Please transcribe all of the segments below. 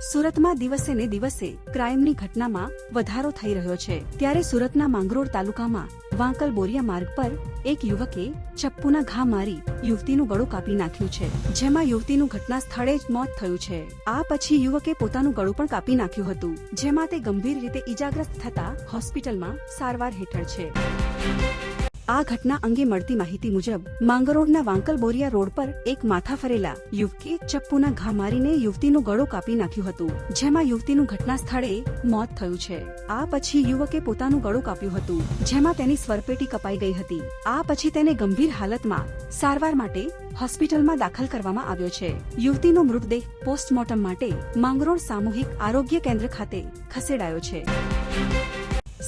સુરતમાં દિવસે ને દિવસે ક્રાઇમની ઘટનામાં વધારો થઈ રહ્યો છે. ત્યારે સુરતના માંગરોળ તાલુકામાં વાંકલ બોરિયા માર્ગ પર એક યુવકે ચપ્પુના ઘા મારી યુવતીનું ગળું કાપી નાખ્યું છે, જેમાં યુવતીનું ઘટના સ્થળે જ મોત થયું છે. આ પછી યુવકે પોતાનું ગળું પણ કાપી નાખ્યું હતું, જેમાં તે ગંભીર રીતે ઈજાગ્રસ્ત થતા હોસ્પિટલમાં સારવાર હેઠળ છે. આ ઘટના અંગે મળતી માહિતી મુજબ, માંગરોળના વાંકલ બોરિયા રોડ પર એક માથા ફરેલા યુવકે ચપ્પુના ઘા મારીને યુવતીનું ગળો કાપી નાખ્યું હતું, જેમાં યુવતીનું ઘટના સ્થળે મોત થયું છે. આ પછી યુવકે પોતાનું ગળું કાપ્યું હતું, જેમાં તેની સ્વરપેટી કપાઈ ગઈ હતી. આ પછી તેને ગંભીર હાલતમાં સારવાર માટે હોસ્પિટલમાં દાખલ કરવામાં આવ્યો છે. યુવતીનો મૃતદેહ પોસ્ટમોર્ટમ માટે માંગરોળ સામૂહિક આરોગ્ય કેન્દ્ર ખાતે ખસેડાયો છે.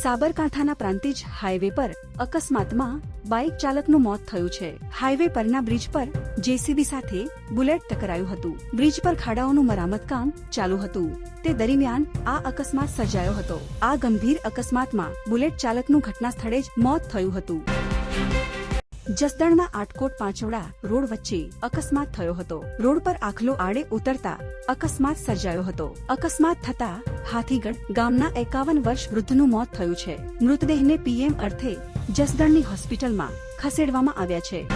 સાબરકાંઠાના પ્રાંતિજ હાઈવે પર અકસ્માતમાં બાઇક ચાલકનું મોત થયું છે. હાઈવે પરના બ્રિજ પર જેસીબી સાથે બુલેટ ટકરાયું હતું. બ્રિજ પર ખાડાઓનું મરામત કામ ચાલુ હતું. તે દરમિયાન આ અકસ્માત સર્જાયો હતો. આ ગંભીર અકસ્માતમાં બુલેટ ચાલકનું ઘટના સ્થળે જ મોત થયું હતું. જસદણના આટકોટ પાંચોડા રોડ વચ્ચે અકસ્માત થયો હતો. રોડ પર આખલો આડે ઉતરતા અકસ્માત સર્જાયો હતો. અકસ્માત થતા હાથીગઢ ગામના એકાવન વર્ષ વૃદ્ધનું મોત થયું છે. મૃતદેહને પીએમ અર્થે જસદણની હોસ્પિટલમાં ખસેડવામાં આવ્યા છે.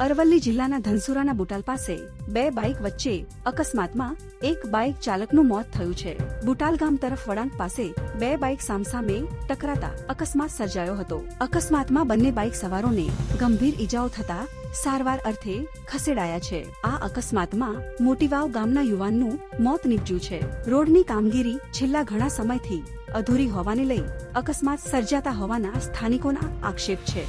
અરવલ્લી જિલ્લાના ધનસુરાના બુટાલ પાસે બે બાઇક વચ્ચે અકસ્માતમાં એક બાઇક ચાલકનું મોત થયું છે. બુટાલ ગામ તરફ વળાંક પાસે બે બાઇક સામસામે ટકરાતા અકસ્માત સર્જાયો હતો. અકસ્માતમાં બંને બાઇક સવારોને ગંભીર ઈજાઓ થતા સારવાર અર્થે ખસેડાયા છે. આ અકસ્માતમાં મોટીવાવ ગામના યુવાનનું મોત નીપજ્યું છે. રોડની કામગીરી છેલ્લા ઘણા સમયથી અધૂરી હોવાને લઈ અકસ્માત સર્જાતા હોવાના સ્થાનિકોના આક્ષેપ છે.